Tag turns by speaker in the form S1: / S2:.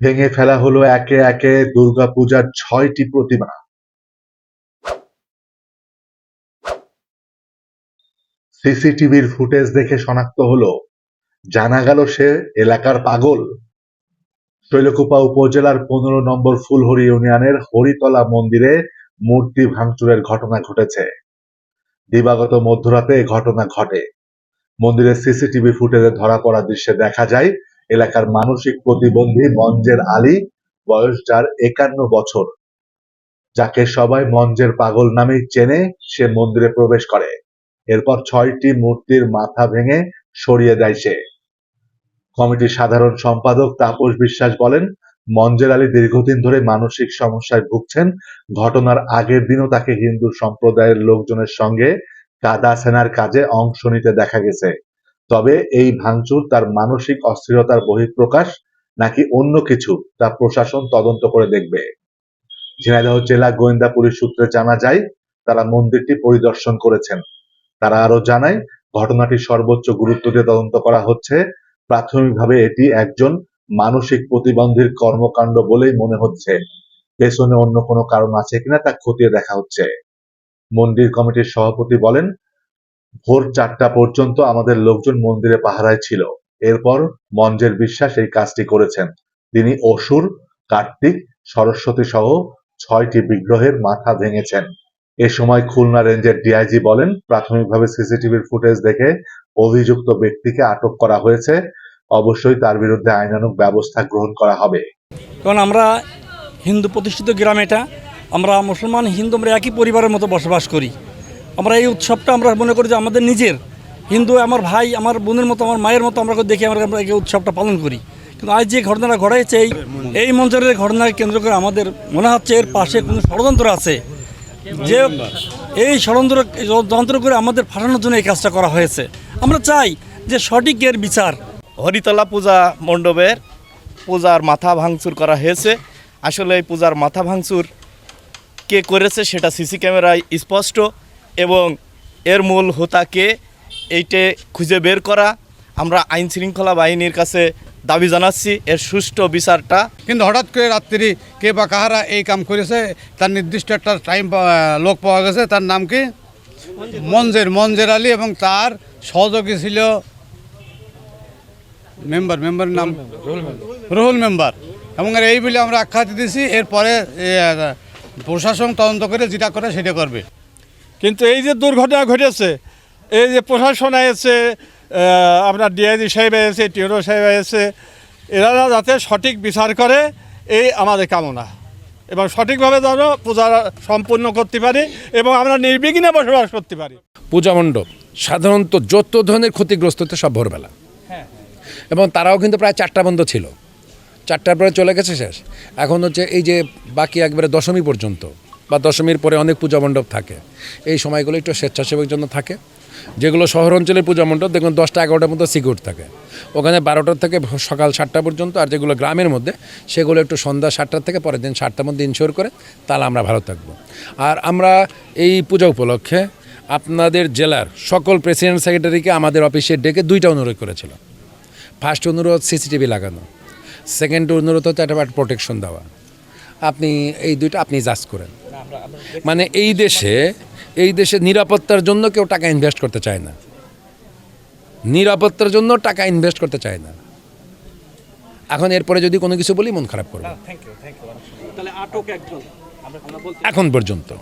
S1: ভেঙে ফেলা হলো একে একে দুর্গাপূজার ছয়টি প্রতিমা। সিসিটিভির ফুটেজ দেখে শনাক্ত হলো, জানা গেল সে এলাকার পাগল। শৈলকুপা উপজেলার পনেরো নম্বর ফুলহরি ইউনিয়নের হরিতলা মন্দিরে মূর্তি ভাঙচুরের ঘটনা ঘটেছে। দিবাগত মধ্যরাতে ঘটনা ঘটে। মন্দিরের সিসিটিভি ফুটেজে ধরা পড়া দৃশ্যে দেখা যায় এলাকার মানসিক প্রতিবন্ধী মঞ্জের আলী, বয়স যার একান্ন বছর। যাকে সবাই মঞ্জের পাগল নামেই চেনে, সে মন্দিরে প্রবেশ করে। এরপর ছয়টি মূর্তির মাথা ভেঙে সরিয়ে দেয় সে। কমিটির সাধারণ সম্পাদক তাপস বিশ্বাস বলেন, মঞ্জের আলী দীর্ঘদিন ধরে মানসিক সমস্যায় ভুগছেন। ঘটনার আগের দিনও তাকে হিন্দু সম্প্রদায়ের লোকজনের সঙ্গে কাদা সেনার কাজে অংশ নিতে দেখা গেছে। তবে এই ভাঙচুর তার মানসিক অস্থিরতার বহিঃপ্রকাশ নাকি অন্য কিছু তা প্রশাসন তদন্ত করে দেখবে। ঝিনাইদহ জেলা গোয়েন্দা পুলিশ সূত্রে জানা যায়, তারা মন্দিরটি পরিদর্শন করেছেন। তারা আরও জানায়, ঘটনাটি সর্বোচ্চ গুরুত্ব দিয়ে তদন্ত করা হচ্ছে। প্রাথমিকভাবে এটি একজন মানসিক প্রতিবন্ধীর কর্মকাণ্ড বলেই মনে হচ্ছে। পেছনে অন্য কোনো কারণ আছে কিনা তা খতিয়ে দেখা হচ্ছে। মন্দির কমিটির সভাপতি বলেন ভোর চারটা পর্যন্ত আমাদের লোকজন মন্দিরে পাহারায় ছিল। এরপর মঞ্জের বিশ্বাস এই কাজটি করেছেন। তিনি অসুর, কার্তিক, সরস্বতী সহ ছয়টি বিগ্রহের মাথা ভেঙেছেন। এ সময় খুলনা রেঞ্জের ডিআইজি বলেন, প্রাথমিকভাবে সিসিটিভির ফুটেজ দেখে অভিযুক্ত ব্যক্তিকে আটক করা হয়েছে। অবশ্যই তার বিরুদ্ধে আইনানুগ ব্যবস্থা গ্রহণ করা হবে।
S2: কারণ আমরা হিন্দু প্রতিষ্ঠিত গ্রাম এটা। আমরা মুসলমান, হিন্দু, আমরা একই পরিবারের মতো বসবাস করি। আমরা এই উৎসবটা আমরা মনে করি যে আমাদের নিজের। হিন্দু, আমার ভাই, আমার বোনের মতো, আমার মায়ের মতো আমরা দেখি, আমরা আমরা এই উৎসবটা পালন করি। কিন্তু আজ যে ঘটনাটা ঘটাইছে এই এই মঞ্চের ঘটনাকে কেন্দ্র করে আমাদের মনে হচ্ছে এর পাশে কোনো ষড়যন্ত্র আছে। যে এই ষড়যন্ত্র যন্ত্র করে আমাদের ফাটানোর জন্য এই কাজটা করা হয়েছে। আমরা চাই যে সঠিক এর বিচার।
S3: হরিতলা পূজা মণ্ডপের পূজার মাথা ভাঙচুর করা হয়েছে। আসলে এই পূজার মাথা ভাঙচুর কে করেছে সেটা সিসি ক্যামেরায় স্পষ্ট। এবং এর মূল হোতাকে এইটে খুঁজে বের করা। আমরা আইন শৃঙ্খলা বাহিনীর কাছে দাবি জানাচ্ছি এর সুষ্ঠু বিচারটা।
S4: কিন্তু হঠাৎ করে রাত্রি কে বা কাহারা এই কাম করেছে তার নির্দিষ্ট একটা টাইম লোক পাওয়া গেছে তার নাম কি? মঞ্জের মঞ্জের আলী এবং তার সহযোগী ছিল মেম্বার মেম্বারের নাম? রুহুল মেম্বার এবং এই বলে আমরা আখ্যাতি দিছি এরপরে প্রশাসন তদন্ত করে যেটা করে সেটা করবে।
S5: কিন্তু এই যে দুর্ঘটনা ঘটেছে এই যে প্রশাসন এসে আপনার ডিআইজি সাহেব এসে টিওরো সাহেব এসে এরা যাতে সঠিক বিচার করে এই আমাদের কামনা। এবং সঠিকভাবে যেন পূজা সম্পূর্ণ করতে পারি এবং আমরা নির্বিঘ্নে বসবাস করতে পারি।
S6: পূজা মণ্ডপ সাধারণত যত ধরনের ক্ষতিগ্রস্ত হতো সব ভোরবেলা। এবং তারাও কিন্তু প্রায় চারটা বন্ধ ছিল। চারটার পরে চলে গেছে শেষ। এখন হচ্ছে এই যে বাকি একবারে দশমী পর্যন্ত বা দশমীর পরে অনেক পূজা মণ্ডপ থাকে। এই সময়গুলো একটু স্বেচ্ছাসেবক জন্য থাকে। যেগুলো শহর অঞ্চলের পূজা মণ্ডপ, দেখুন দশটা এগারোটার মতো সিকিউর থাকে। ওখানে বারোটার থেকে সকাল সাতটা পর্যন্ত আর যেগুলো গ্রামের মধ্যে, সেগুলো একটু সন্ধ্যা সাতটার থেকে পরের দিন সাতটার মধ্যে ইনশোর করে তাহলে আমরা ভালো থাকব। আর আমরা এই পূজা উপলক্ষে আপনাদের জেলার সকল প্রেসিডেন্ট সেক্রেটারিকে আমাদের অফিসে ডেকে দুইটা অনুরোধ করেছিল ফার্স্ট অনুরোধ সিসিটিভি লাগানো। সেকেন্ড অনুরোধ হচ্ছে একটা প্রোটেকশন দেওয়া। আপনি এই দুইটা, আপনি জাজ করেন। মানে এই দেশে এই দেশে নিরাপত্তার জন্য কেউ টাকা ইনভেস্ট করতে চায় না। নিরাপত্তার জন্য টাকা ইনভেস্ট করতে চায় না। এখন এরপরে যদি কোনো কিছু বলি মন খারাপ করবে।
S2: একজন।
S6: এখন পর্যন্ত।